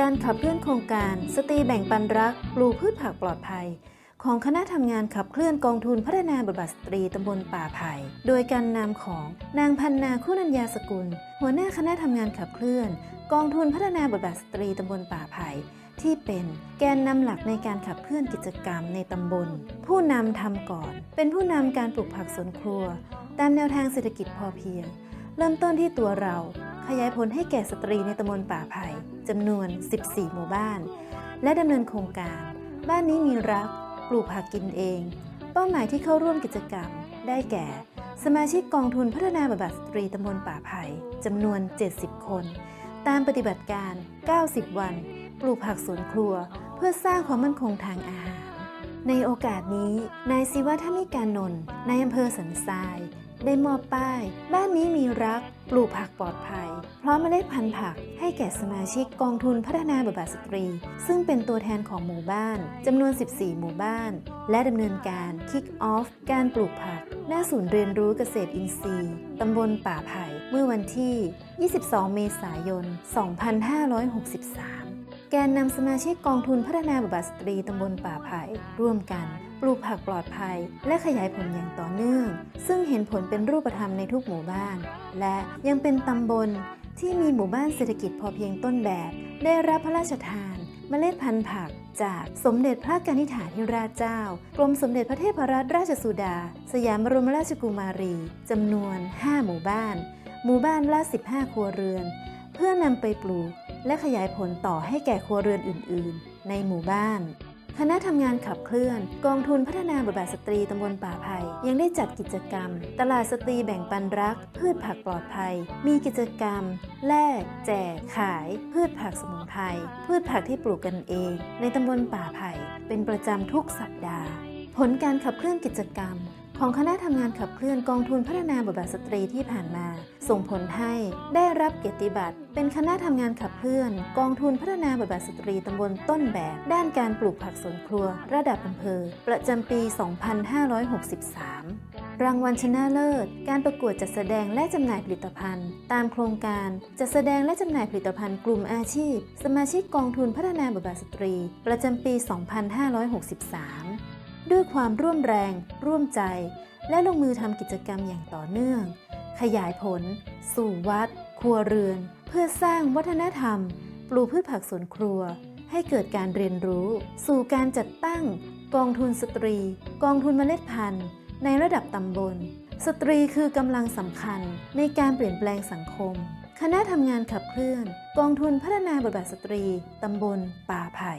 การขับเคลื่อนโครงการ สตรีแบ่งปันรักปลูกพืชผักปลอดภัย ของคณะทำงานขับเคลื่อนกองทุนพัฒนาบทบาทสตรีตำบลป่าไผ่โดยการนำของนางพันนาคุณัญญาสกุล หัวหน้าคณะทำงานขับเคลื่อน กองทุนพัฒนาบทบาทสตรีตำบลป่าไผ่ที่เป็นแกนนำหลักในการขับเคลื่อนกิจกรรมในตำบล ผู้นำทำก่อน เป็นผู้นำการปลูกผักสวนครัว ตามแนวทางเศรษฐกิจพอเพียง เริ่มต้นที่ตัวเรา ขยายผลให้แก่สตรีในตำบลป่าไผ่จำนวน 14 หมู่บ้าน และดำเนินโครงการ บ้านนี้มีรัก ปลูกผักกินเอง เป้าหมายที่เข้าร่วมกิจกรรม ได้แก่ สมาชิกกองทุนพัฒนาบทบาทสตรีตำบลป่าไผ่จำนวน 70 คน ตามปฏิบัติการ 90 วัน ปลูกผักสวนครัว เพื่อสร้างความมั่นคงทางอาหาร ในโอกาสนี้ นายศิวะธมิการนนท์นายอำเภอสันทราย ได้มอบป้าย บ้านนี้มีรัก ปลูกผักปลอดภัย พร้อมเมล็ดพันธุ์ผัก ให้แก่สมาชิกกองทุนพัฒนาบทบาทสตรี ซึ่งเป็นตัวแทนของหมู่บ้านจำนวน 14 หมู่บ้าน และดำเนินการ Kick Off การปลูกผัก หน้าศูนย์เรียนรู้เกษตรอินทรีย์ตำบลป่าไผ่เมื่อวันที่ 22 เมษายน 2563 แกนนำสมาชิกกองทุนพัฒนาบทบาทสตรีตำบลป่าไผ่ร่วมกัน ปลูกผักปลอดภัย และขยายผลอย่างต่อเนื่อง ซึ่งเห็นผลเป็นรูปธรรมในทุกหมู่บ้าน และยังเป็นตำบลที่มีหมู่บ้านเศรษฐกิจพอเพียงต้นแบบ ได้รับพระราชทานเมล็ดพันธุ์ผักจากสมเด็จพระกนิษฐาธิราชเจ้า กรมสมเด็จพระเทพรัตนราชสุดา สยามบรมราชกุมารีจำนวน 5 หมู่บ้าน หมู่บ้านละ 15 ครัวเรือน เพื่อนำไปปลูก และขยายผลต่อให้แก่ครัวเรือนอื่น ๆ ในหมู่บ้านคณะทำงานขับเคลื่อน กองทุนพัฒนาบทบาทสตรีตำบลป่าไผ่ยังได้จัดกิจกรรม ตลาดสตรีแบ่งปันรัก พืชผักปลอดภัย มีกิจกรรม แลกแจก ขาย พืชผักสมุนไพรพืชผักที่ปลูกกันเอง ในตำบลป่าไผ่เป็นประจำทุกสัปดาห์ ผลการขับเคลื่อนกิจกรรม ของคณะทำงานขับเคลื่อนกองทุนพัฒนาบทบาทสตรีที่ผ่านมา ส่งผลให้ได้รับเกียรติบัตร เป็นคณะทำงานขับเคลื่อน กองทุนพัฒนาบทบาทสตรีตำบลต้นแบบ ด้านการปลูกผักสวนครัว ระดับอำเภอ ประจำปี 2563รางวัลชนะเลิศ การประกวดจัดแสดงและจำหน่ายผลิตภัณฑ์ ตามโครงการจัดแสดงและจำหน่ายผลิตภัณฑ์กลุ่มอาชีพ สมาชิกกองทุนพัฒนาบทบาทสตรี ประจำปี 2563 ด้วยความร่วมแรง ร่วมใจ และลงมือทำกิจกรรมอย่างต่อเนื่อง ขยายผล สู่วัด ครัวเรือน เพื่อสร้างวัฒนธรรม ปลูกพืชผักสวนครัว ให้เกิดการเรียนรู้ สู่การจัดตั้ง กองทุนสตรี กองทุนเมล็ดพันธุ์ ในระดับตำบล สตรีคือกำลังสำคัญในการเปลี่ยนแปลงสังคมคณะทำงานขับเคลื่อน กองทุนพัฒนาบทบาทสตรี ตำบลป่าไผ่